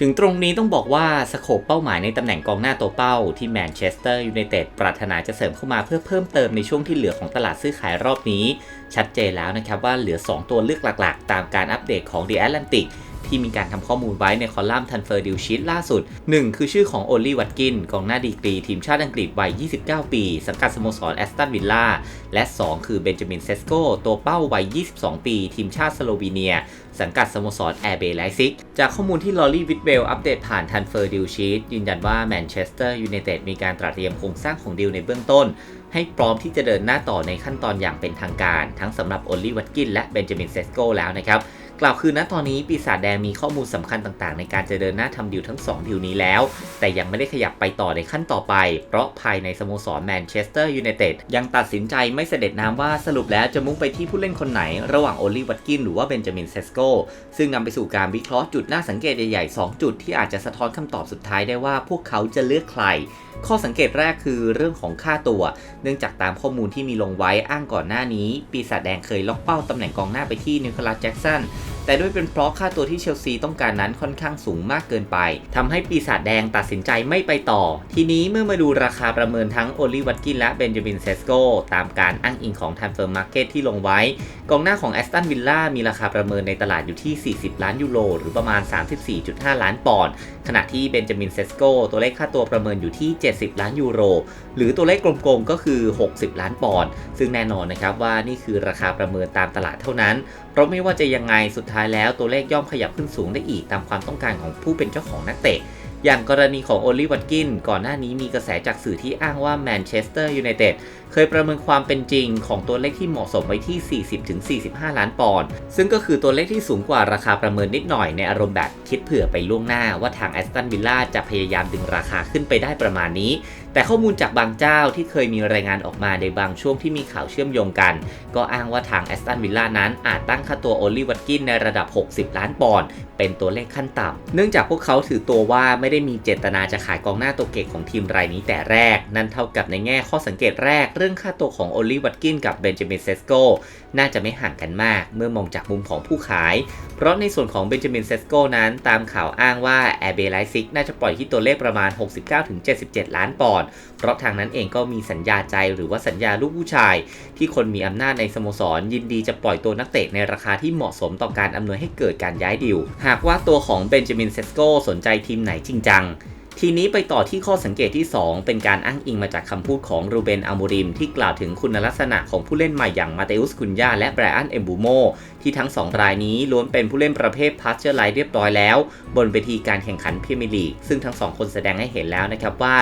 ถึงตรงนี้ต้องบอกว่าสโคปเป้าหมายในตำแหน่งกองหน้าตัวเป้าที่แมนเชสเตอร์ยูไนเต็ดปรารถนาจะเสริมเข้ามาเพื่อเพิ่มเติมในช่วงที่เหลือของตลาดซื้อขายรอบนี้ ชัดเจนแล้วนะครับว่าเหลือ 2 ตัวเลือกหลักๆ ตามการอัปเดตของ The Atlantic ที่มีการทำข้อมูลไว้ในคอลัมน์ทันเฟอร์ดิวชีตล่าสุด 1 คือชื่อของโอลลี่วัตกินกองหน้าดีกรีทีมชาติอังกฤษวัย 29 ปี สังกัดสโมสรแอสตันวิลล่าและ 2 คือเบนจามินเซสโกตัวเป้าวัย 22 ปี ทีมชาติสโลวีเนีย สังกัดสโมสรแอร์เบย์ไลซิกจากข้อมูลที่ลอรี่วิทเวลอัปเดตผ่านทันเฟอร์ดิวชีตยืนยันว่าแมนเชสเตอร์ยูไนเต็ดมีการตระเตรียมโครงสร้างของดีลในเบื้องต้นให้พร้อมที่จะเดินหน้าต่อในขั้นตอนอย่างเป็นทางการ ทั้งสำหรับโอลลี่วัตกินและเบนจามินเซสโกแล้วนะครับ กล่าวคือณตอนนี้ปีศาจแดงมีข้อมูลสำคัญต่างๆ ในการจะเดินหน้าทำดิวทั้ง 2 ดิวนี้แล้ว แต่ยังไม่ได้ขยับไปต่อในขั้นต่อไป เพราะภายในสโมสรแมนเชสเตอร์ยูไนเต็ดยังตัดสินใจไม่เสด็จน้ำว่าสรุปแล้วจะมุ่งไปที่ผู้เล่นคนไหน ระหว่างโอลลี่วัตกินหรือว่าเบนจามินเซสโกซึ่งนำไปสู่การวิเคราะห์จุดน่าสังเกตใหญ่ๆ 2 จุดที่อาจจะสะท้อนคำตอบสุดท้ายได้ว่าพวกเขาจะเลือกใครข้อสังเกตแรกคือเรื่องของค่าตัว เนื่องจากตามข้อมูลที่มีลงไว้อ้างก่อนหน้านี้ ปีศาจแดงเคยล็อกเป้าตำแหน่งกองหน้าไปที่นิโคลัสแจ็กสัน แต่ด้วยเป็นเพราะค่าตัวที่เชลซีต้องการนั้นค่อนข้างสูงมากเกินไปทำให้ปีศาจแดงตัดสินใจไม่ไปต่อ ทีนี้เมื่อมาดูราคาประเมินทั้งโอลิวัตกินและเบนจามินเซสโกตามการอ้างอิงของทันเฟิร์มมาร์เก็ตที่ลงไว้ กองหน้าของแอสตันวิลล่ามีราคาประเมินในตลาดอยู่ที่ 40 ล้านยูโร หรือประมาณ 34.5 ล้านปอนด์ ขณะที่เบนจามินเซสโกตัวเลขค่าตัวประเมินอยู่ที่ 70 ล้านยูโร หรือตัวเลขกลมๆก็คือ 60 ล้านปอนด์ ซึ่งแน่นอนนะครับว่านี่คือราคาประเมินตามตลาดเท่านั้น เพราะไม่ว่าจะยังไงสุดท้ายแล้วตัวเลขย่อมขยับขึ้นสูงได้อีกตามความต้องการของผู้เป็นเจ้าของนักเตะ อย่างกรณีของโอลิวัตกิน ก่อนหน้านี้มีกระแสจากสื่อที่อ้างว่าแมนเชสเตอร์ยูไนเต็ดเคยประเมินความเป็นจริงของตัวเลขที่เหมาะสมไว้ที่ 40-45 ล้านปอนด์ซึ่งก็คือตัวเลขที่สูงกว่าราคาประเมินนิดหน่อยในอารมณ์แบบคิดเผื่อไปล่วงหน้าว่าทางแอสตันวิลล่าจะพยายามดึงราคาขึ้นไปได้ประมาณนี้ แต่ข้อมูลจากบางเจ้าที่เคยมีรายงานออกมาในบางช่วงที่มีข่าวเชื่อมโยงกัน ก็อ้างว่าทางแอสตันวิลล่านั้นอาจตั้งค่าตัวโอลิวัตกินในระดับ 60 ล้านปอนด์ เป็นตัวเลขขั้นต่ำ เนื่องจากพวกเขาถือตัวว่าไม่ได้มีเจตนาจะขายกองหน้าตัวเก่งของทีมรายนี้แต่แรก นั่นเท่ากับในแง่ข้อสังเกตแรกเรื่องค่าตัวของโอลิวัตกินกับเบนจามินเซสโกน่าจะไม่ห่างกันมาก เมื่อมองจากมุมของผู้ขาย เพราะในส่วนของเบนจามินเซสโกนั้นตามข่าวอ้างว่าแอร์เบไลซิกน่าจะปล่อยที่ตัวเลขประมาณ 69-77 ล้านปอนด์ เพราะทางนั้นเองก็มีสัญญาใจหรือว่าสัญญาลูกผู้ชาย ที่คนมีอำนาจในสโมสรยินดีจะปล่อยตัวนักเตะในราคาที่เหมาะสมต่อการอำนวยให้เกิดการย้ายดิวหากว่าตัวของเบนจามินเซสโกสนใจทีมไหนจริงจัง ทีนี้ไปต่อที่ข้อสังเกตที่ 2 เป็นการอ้างอิงมาจากคำพูดของรูเบนอามูริม ที่กล่าวถึงคุณลักษณะของผู้เล่นใหม่อย่างมาเตอุสคุนยาและแบรอันเอมบูโมที่ทั้ง 2 รายนี้ล้วนเป็นผู้เล่นประเภทพัชเชอร์ไลท์เรียบร้อยแล้ว บนเวทีการแข่งขันพรีเมียร์ลีก ซึ่งทั้ง 2 คนแสดงให้เห็นแล้วนะครับว่า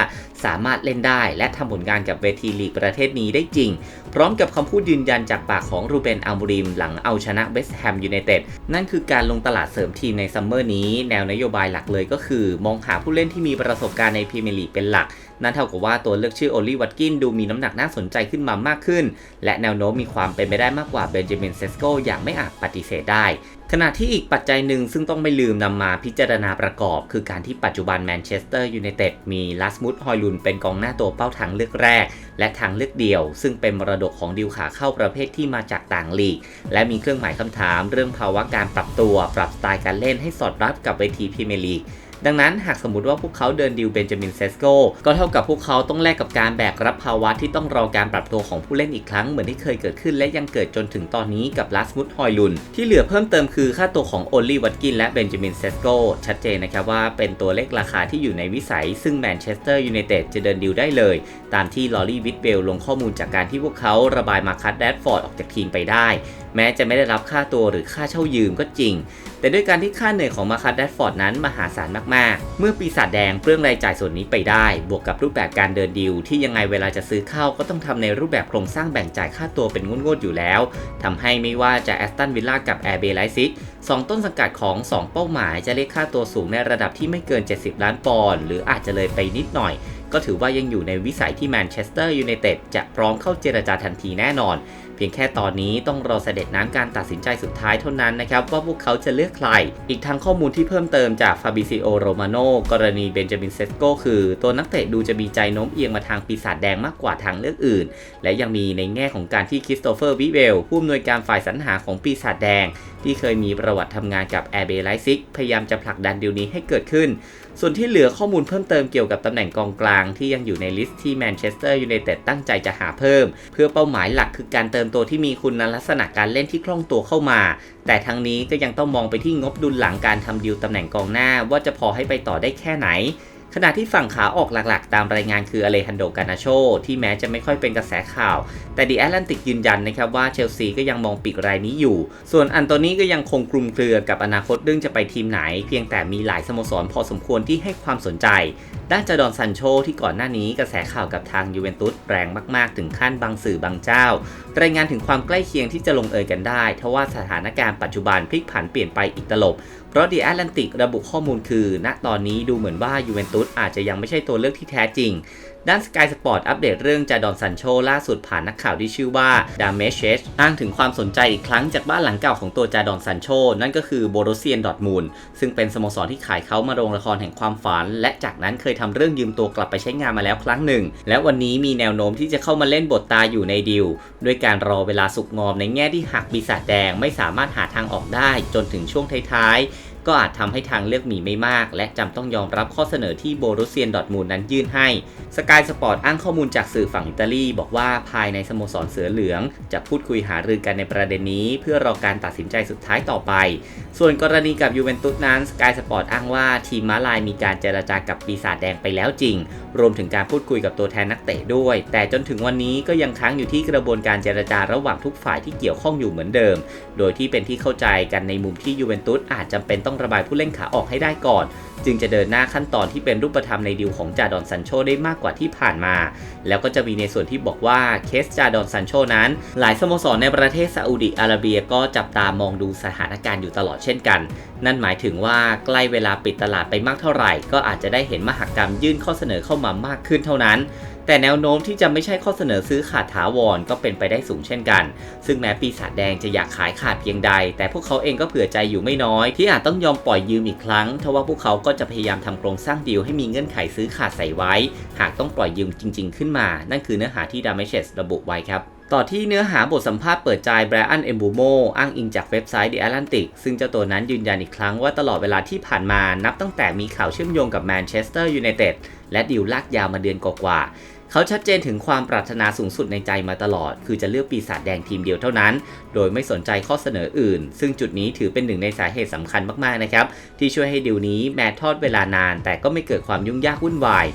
สามารถเล่นได้และทำผลงานกับเวทีลีกประเทศนี้ได้จริง พร้อมกับคำพูดยืนยันจากปากของรูเบนอามูริม หลังเอาชนะเวสต์แฮมยูไนเต็ดนั่นคือการลงตลาดเสริมทีมในซัมเมอร์นี้แนวนโยบายหลักเลยก็คือ มองหาผู้เล่นที่มีประสบการณ์ในพรีเมียร์ลีกเป็นหลัก นั่นเท่ากับว่าตัวเลือกชื่อโอลิวัตกินดูมีน้ำหนักน่าสนใจขึ้นมามากขึ้น และแนวโน้มมีความเป็นไปได้มากกว่าเบนจามินเซสโกอย่างไม่อาจปฏิเสธได้ขณะที่อีกปัจจัยหนึ่งซึ่งต้องไม่ลืมนำมาพิจารณาประกอบ คือการที่ปัจจุบันแมนเชสเตอร์ยูไนเต็ดมีลาสมุดฮอยลุนเป็นกองหน้าตัวเป้าทางเลือกแรก และทางเลือกเดียว ซึ่งเป็นมรดกของดิวขาเข้าประเภทที่มาจากต่างลีก และมีเครื่องหมายคำถามเรื่องภาวะการปรับตัว ปรับสไตล์การเล่นให้สอดรับกับเวทีพรีเมียร์ลีก ดังนั้นหากสมมติว่าพวกเขาเดินดิวเบนจามินเซสโกก็เท่ากับพวกเขาต้องแลกกับการแบกรับภาวะที่ต้องรอการปรับตัวของผู้เล่นอีกครั้งเหมือนที่เคยเกิดขึ้นและยังเกิดจนถึงตอนนี้กับลาสมุดฮอยลุน ที่เหลือเพิ่มเติมคือค่าตัวของโอลลี่วัตกินและเบนจามินเซสโกชัดเจนนะครับว่าเป็นตัวเลขราคาที่อยู่ในวิสัย ซึ่งแมนเชสเตอร์ยูไนเต็ดจะเดินดิวได้เลย ตามที่ลอรี่วิทเบลลงข้อมูลจากการที่พวกเขาระบายมาคัตแดดฟอร์ดออกจากทีมไปได้ แม้จะไม่ได้รับค่าตัวหรือค่าเช่ายืมก็จริง แต่ด้วยการที่ค่าเหนื่อยของมาคัตแดดฟอร์ดนั้นมหาศาลมากๆ เมื่อปีศาจแดงเปลื้องรายจ่ายส่วนนี้ไปได้ บวกกับรูปแบบการเดินดิวที่ยังไงเวลาจะซื้อเข้าก็ต้องทำในรูปแบบโครงสร้างแบ่งจ่ายค่าตัวเป็นงวดๆอยู่แล้วทำให้ไม่ว่าจะแอสตันวิลล่ากับแอร์เบย์ไลซิกสองต้นสังกัดของ 2 เป้าหมายจะเรียกค่าตัวสูงในระดับที่ไม่เกิน 70 ล้านปอนด์หรืออาจจะเลยไปนิดหน่อย ก็ถือว่ายังอยู่ในวิสัยที่แมนเชสเตอร์ยูไนเต็ดจะพร้อมเข้าเจรจาทันทีแน่นอน เพียงแค่ตอนนี้ต้องรอเสด็จน้ำการตัดสินใจสุดท้ายเท่านั้นนะครับ ว่าพวกเขาจะเลือกใคร อีกทางข้อมูลที่เพิ่มเติมจากฟาบิซิโอโรมาโนกรณีเบนจามินเซสโกคือตัวนักเตะดูจะมีใจโน้มเอียงมาทางปีศาจแดงมากกว่าทางเลือกอื่น และยังมีในแง่ของการที่คริสโตเฟอร์วิเวลผู้อำนวยการฝ่ายสรรหาของปีศาจแดง ที่เคยมีประวัติทำงานกับแอร์เบไลซิกพยายามจะผลักดันดีลนี้ให้เกิดขึ้น ส่วนที่เหลือข้อมูลเพิ่มเติมเกี่ยวกับตำแหน่งกองกลางที่ยังอยู่ในลิสต์ที่แมนเชสเตอร์ยูไนเต็ดตั้งใจจะหาเพิ่ม เพื่อเป้าหมายหลักคือการเติมตัวที่มีคุณลักษณะการเล่นที่คล่องตัวเข้ามา แต่ทั้งนี้ก็ยังต้องมองไปที่งบดุลหลังการทำดีลตำแหน่งกองหน้าว่าจะพอให้ไปต่อได้แค่ไหน ขณะที่ฝั่งขาออกหลักๆ ตามรายงานคืออเลฮันโดกานาโชที่แม้จะไม่ค่อยเป็นกระแสข่าว แต่ดีแอตแลนติกยืนยันนะครับว่าเชลซีก็ยังมองปีกรายนี้อยู่ ส่วนอันโตนี้ก็ยังคงคลุมเครือกับอนาคตเรื่องจะไปทีมไหน เพียงแต่มีหลายสโมสรพอสมควรที่ให้ความสนใจด้านจอดอนซันโชที่ก่อนหน้านี้กระแสข่าวกับทางยูเวนตุสแรงมากๆ ถึงขั้นบางสื่อบางเจ้า รายงานถึงความใกล้เคียงที่จะลงเอยกันได้ทว่าสถานการณ์ปัจจุบันพลิกผันเปลี่ยนไปอีกตลบ เพราะดีแอตแลนติกระบุข้อมูลคือ ณตอนนี้ดูเหมือนว่ายูเวนตุสอาจจะยังไม่ใช่ตัวเลือกที่แท้จริง ด้าน Sky Sport อัปเดตเรื่องจาดอนซันโชล่าสุดผ่านนักข่าวที่ชื่อว่าดามเมเชสอ้างถึงความสนใจอีกครั้งจากบ้านหลังเก่าของตัวจาดอนซันโชนั่นก็คือโบโรเซียนดอทมูลซึ่งเป็นสโมสรที่ขายเขามาโรงละครแห่งความฝัน และจากนั้นเคยทำเรื่องยืมตัวกลับไปใช้งานมาแล้วครั้งหนึ่ง และวันนี้มีแนวโน้มที่จะเข้ามาเล่นบทตาอยู่ในดิวด้วยการรอเวลาสุกงอมในแง่ที่หากปีศาจแดงไม่สามารถหาทางออกได้จนถึงช่วงท้ายๆ ก็อาจทำให้ทางเลือกมีไม่มาก และจำต้องยอมรับข้อเสนอที่โบรุเซียนดอทมูลนั้นยื่นให้สกายสปอร์ตอ้างข้อมูลจากสื่อฝั่งอิตาลี บอกว่าภายในสโมสรเสือเหลือง จะพูดคุยหารือกันในประเด็นนี้ เพื่อรอการตัดสินใจสุดท้ายต่อไป ส่วนกรณีกับยูเวนตุสนั้นสกายสปอร์ตอ้างว่าทีมม้าลายมีการเจรจากับปีศาจแดงไปแล้วจริง รวมถึงการพูดคุยกับตัวแทนนักเตะด้วย แต่จนถึงวันนี้ก็ยังค้างอยู่ที่กระบวนการเจรจาระหว่างทุกฝ่ายที่เกี่ยวข้องอยู่เหมือนเดิม โดยที่เป็นที่เข้าใจกันในมุมที่ยูเวนตุสอาจจำเป็นต้องระบายผู้เล่นขาออกให้ได้ก่อน จึงจะเดินหน้าขั้นตอนที่เป็นรูปธรรมในดิวของจาดอนซันโชได้มากกว่าที่ผ่านมา แล้วก็จะมีในส่วนที่บอกว่าเคสจาดอนซันโชนั้น หลายสโมสรในประเทศซาอุดิอาระเบียก็จับตามองดูสถานการณ์อยู่ตลอดเช่นกัน นั่นหมายถึงว่าใกล้เวลาปิดตลาดไปมากเท่าไหร่ ก็อาจจะได้เห็นมหากรรมยื่นข้อเสนอเข้ามามากขึ้นเท่านั้น แต่แนวโน้มที่จะไม่ใช่ข้อเสนอซื้อขาดถาวรก็เป็นไปได้สูงเช่นกัน ซึ่งแม้ปีศาจแดงจะอยากขายขาดเพียงใด แต่พวกเขาเองก็เผื่อใจอยู่ไม่น้อย ที่อาจต้องยอมปล่อยยืมอีกครั้งทว่าพวกเขาก็จะพยายามทำโครงสร้างดีลให้มีเงื่อนไขซื้อขาดใส่ไว้ หากต้องปล่อยยืมจริง ๆ ขึ้นมา นั่นคือเนื้อหาที่ดามเชสระบุไว้ครับต่อที่เนื้อหาบทสัมภาษณ์เปิดใจแบรอัน เอมบูโมอ้างอิงจากเว็บไซต์ The Atlantic ซึ่งเจ้าตัวนั้นยืนยันอีกครั้งว่าตลอดเวลาที่ผ่านมานับตั้งแต่มีข่าวเชื่อมโยงกับแมนเชสเตอร์ยูไนเต็ดและดีลลากยาวมาเดือนกว่าๆ เขาชัดเจนถึงความปรารถนาสูงสุดในใจมาตลอด คือจะเลือกปีศาจแดงทีมเดียวเท่านั้น โดยไม่สนใจข้อเสนออื่น ซึ่งจุดนี้ถือเป็นหนึ่งในสาเหตุสำคัญมากๆนะครับ ที่ช่วยให้ดิวนี้แม้ทอดเวลานาน แต่ก็ไม่เกิดความยุ่งยากวุ่นวาย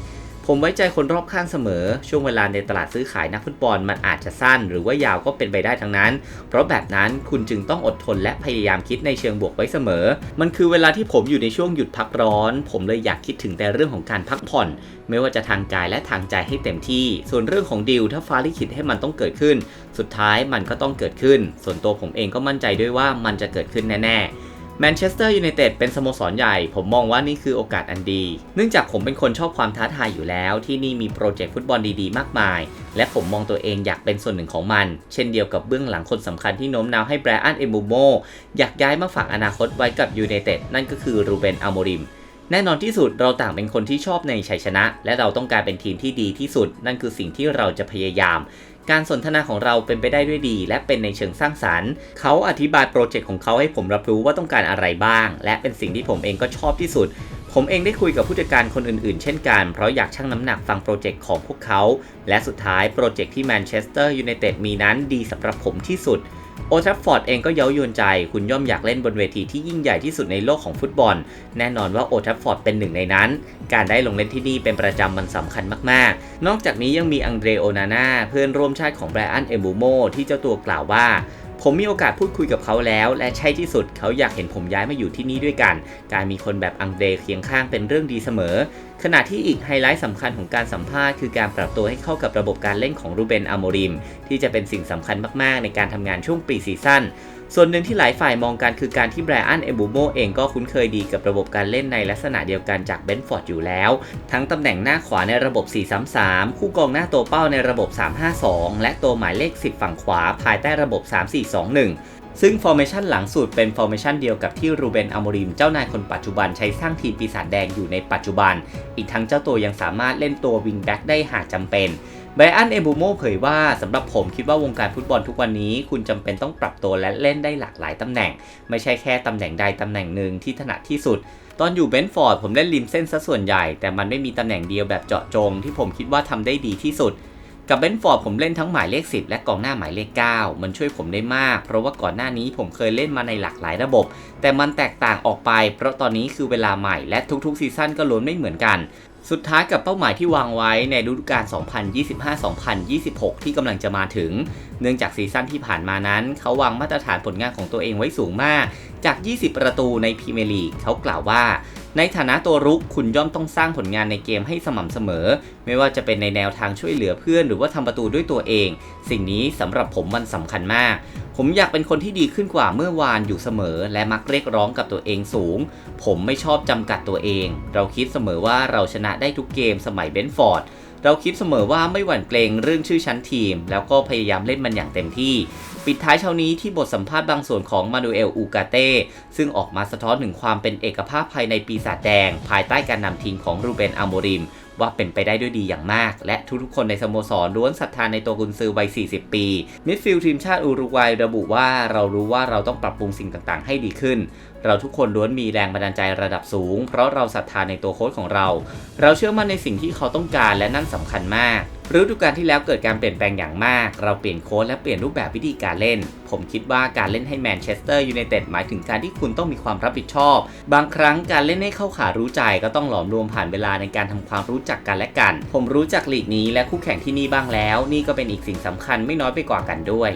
ผมไว้ใจคนรอบข้างเสมอ ช่วงเวลาในตลาดซื้อขายนักฟุตบอลมันอาจจะสั้น หรือว่ายาวก็เป็นไปได้ทั้งนั้น เพราะแบบนั้นคุณจึงต้องอดทนและพยายามคิดในเชิงบวกไว้เสมอ มันคือเวลาที่ผมอยู่ในช่วงหยุดพักร้อน ผมเลยอยากคิดถึงแต่เรื่องของการพักผ่อน ไม่ว่าจะทางกายและทางใจให้เต็มที่ ส่วนเรื่องของดีลถ้าฟ้าลิขิตให้มันต้องเกิดขึ้น สุดท้ายมันก็ต้องเกิดขึ้น ส่วนตัวผมเองก็มั่นใจด้วยว่ามันจะเกิดขึ้นแน่ๆ แมนเชสเตอร์ยูไนเต็ดเป็นสโมสรใหญ่ ผมมองว่านี่คือโอกาสอันดี เนื่องจากผมเป็นคนชอบความท้าทายอยู่แล้ว ที่นี่มีโปรเจกต์ฟุตบอลดีๆ มากมาย และผมมองตัวเองอยากเป็นส่วนหนึ่งของมัน เช่นเดียวกับเบื้องหลังคนสำคัญที่โน้มน้าวให้แบรอันเอมูโมอยากย้ายมาฝากอนาคตไว้กับยูไนเต็ดนั่นก็คือรูเบนอัลโมริมแน่นอนที่สุดเราต่างเป็นคนที่ชอบในชัยชนะ และเราต้องการเป็นทีมที่ดีที่สุด นั่นคือสิ่งที่เราจะพยายาม การสนทนาของเราเป็นไปได้ด้วยดี และเป็นในเชิงสร้างสารรค์ เขาอธิบายโปรเจกต์ของเขาให้ผมรับรู้ว่าต้องการอะไรบ้าง และเป็นสิ่งที่ผมเองก็ชอบที่สุด ผมเองได้คุยกับผู้จัดการคนอื่นๆ เช่นกันเพราะอยากชั่งน้ำหนักฟังโปรเจกต์ของพวกเขา และสุดท้ายโปรเจกต์ที่แมนเชสเตอร์ยูไนเต็ดมีนั้นดีสำหรับผมที่สุด โอทัฟฟอร์ดเองก็เย้ายวนใจคุณย่อมอยากเล่นบนเวทีที่ยิ่งใหญ่ที่สุดในโลกของฟุตบอล แน่นอนว่าโอทัฟฟอร์ดเป็นหนึ่งในนั้น การได้ลงเล่นที่นี่เป็นประจำมันสำคัญมากๆ นอกจากนี้ยังมีอังเดรโอนาน่าเพื่อนร่วมชาติของแบรอันเอมบูโมที่เจ้าตัวกล่าวว่า ผมมีโอกาสพูดคุยกับเขาแล้ว และใช่ที่สุดเขาอยากเห็นผมย้ายมาอยู่ที่นี่ด้วยกัน การมีคนแบบอังเดรเคียงข้างเป็นเรื่องดีเสมอ ขณะที่อีกไฮไลท์สำคัญของการสัมภาษณ์คือการปรับตัวให้เข้ากับระบบการเล่นของรูเบนอโมริม ที่จะเป็นสิ่งสำคัญมากๆ ในการทำงานช่วงปีซีซั่น ส่วนหนึ่งที่หลายฝ่ายมองกันคือการที่แบรอันเอบูโมเองก็คุ้นเคยดีกับระบบการเล่นในลักษณะเดียวกันจากเบนฟอร์ดอยู่แล้ว ทั้งตำแหน่งหน้าขวาในระบบ 4-3-3 คู่กองหน้าตัวเป้าในระบบ 3-5-2 และตัวหมายเลข 10 ฝั่งขวา ภายใต้ระบบ 3-4-2-1ซึ่งฟอร์เมชันหลังสุดเป็นฟอร์เมชันเดียวกับที่รูเบนอโมริมเจ้านายคนปัจจุบันใช้สร้างทีมปีศาจแดงอยู่ในปัจจุบัน อีกทั้งเจ้าตัวยังสามารถเล่นตัววิงแบ็กได้หากจำเป็น ไบรอันเอบูโมเผยว่าสำหรับผมคิดว่าวงการฟุตบอลทุกวันนี้ คุณจำเป็นต้องปรับตัวและเล่นได้หลากหลายตำแหน่ง ไม่ใช่แค่ตำแหน่งใดตำแหน่งหนึ่งที่ถนัดที่สุด ตอนอยู่เบนฟอร์ดผมเล่นริมเส้นซะส่วนใหญ่ แต่มันไม่มีตำแหน่งเดียวแบบเจาะจง ที่ผมคิดว่าทำได้ดีที่สุด กับเบนฟอร์ดผมเล่นทั้งหมายเลข 10 และกองหน้าหมายเลข 9 มันช่วยผมได้มาก เพราะว่าก่อนหน้านี้ผมเคยเล่นมาในหลากหลายระบบ แต่มันแตกต่างออกไป เพราะตอนนี้คือเวลาใหม่และทุกๆซีซั่นก็ล้วนไม่เหมือนกัน สุดท้ายกับเป้าหมายที่วางไว้ในฤดูกาล 2025-2026 ที่กำลังจะมาถึง เนื่องจากซีซั่นที่ผ่านมานั้น เขาวางมาตรฐานผลงานของตัวเองไว้สูงมาก จาก 20 ประตูในพรีเมียร์ลีกเขากล่าวว่า ในฐานะตัวรุกคุณย่อมต้องสร้างผลงานในเกมให้สม่ำเสมอ ไม่ว่าจะเป็นในแนวทางช่วยเหลือเพื่อน หรือว่าทำประตูด้วยตัวเอง สิ่งนี้สำหรับผมมันสำคัญมากผมอยากเป็นคนที่ดีขึ้นกว่าเมื่อวานอยู่เสมอ และมักเรียกร้องกับตัวเองสูง ผมไม่ชอบจำกัดตัวเอง เราคิดเสมอว่าเราชนะได้ทุกเกมสมัยเบนฟอร์ด เราคิดเสมอว่าไม่หวั่นเกรงเรื่องชื่อชั้นทีม แล้วก็พยายามเล่นมันอย่างเต็มที่ ปิดท้ายเช้านี้ที่บทสัมภาษณ์บางส่วนของมานูเอลอูกาเต้ซึ่งออกมาสะท้อนถึงความเป็นเอกภาพภายในปีศาจแดง ภายใต้การนำทีมของรูเบนอาโมริมว่าเป็นไปได้ด้วยดีอย่างมาก และทุกๆคนในสโมสรล้วนศรัทธาในตัวกุนซือวัย 40 ปี มิดฟิลด์ทีมชาติอุรุกวัยระบุว่าเรารู้ว่าเราต้องปรับปรุงสิ่งต่างๆ ให้ดีขึ้น เราทุกคนล้วนมีแรงบันดาลใจระดับสูง เพราะเราศรัทธาในตัวโค้ชของเรา เราเชื่อมั่นในสิ่งที่เขาต้องการและนั่นสำคัญมากฤดูกาลที่แล้วเกิดการเปลี่ยนแปลงอย่างมาก เราเปลี่ยนโค้ชและเปลี่ยนรูปแบบวิธีการเล่น ผมคิดว่าการเล่นให้แมนเชสเตอร์ยูไนเต็ดหมายถึงการที่คุณต้องมีความรับผิดชอบ บางครั้งการเล่นให้เข้าขารู้ใจก็ต้องหลอมรวมผ่านเวลาในการทำความรู้จักกันและกัน ผมรู้จักลีกนี้และคู่แข่งที่นี่บ้างแล้ว นี่ก็เป็นอีกสิ่งสำคัญไม่น้อยไปกว่ากันด้วย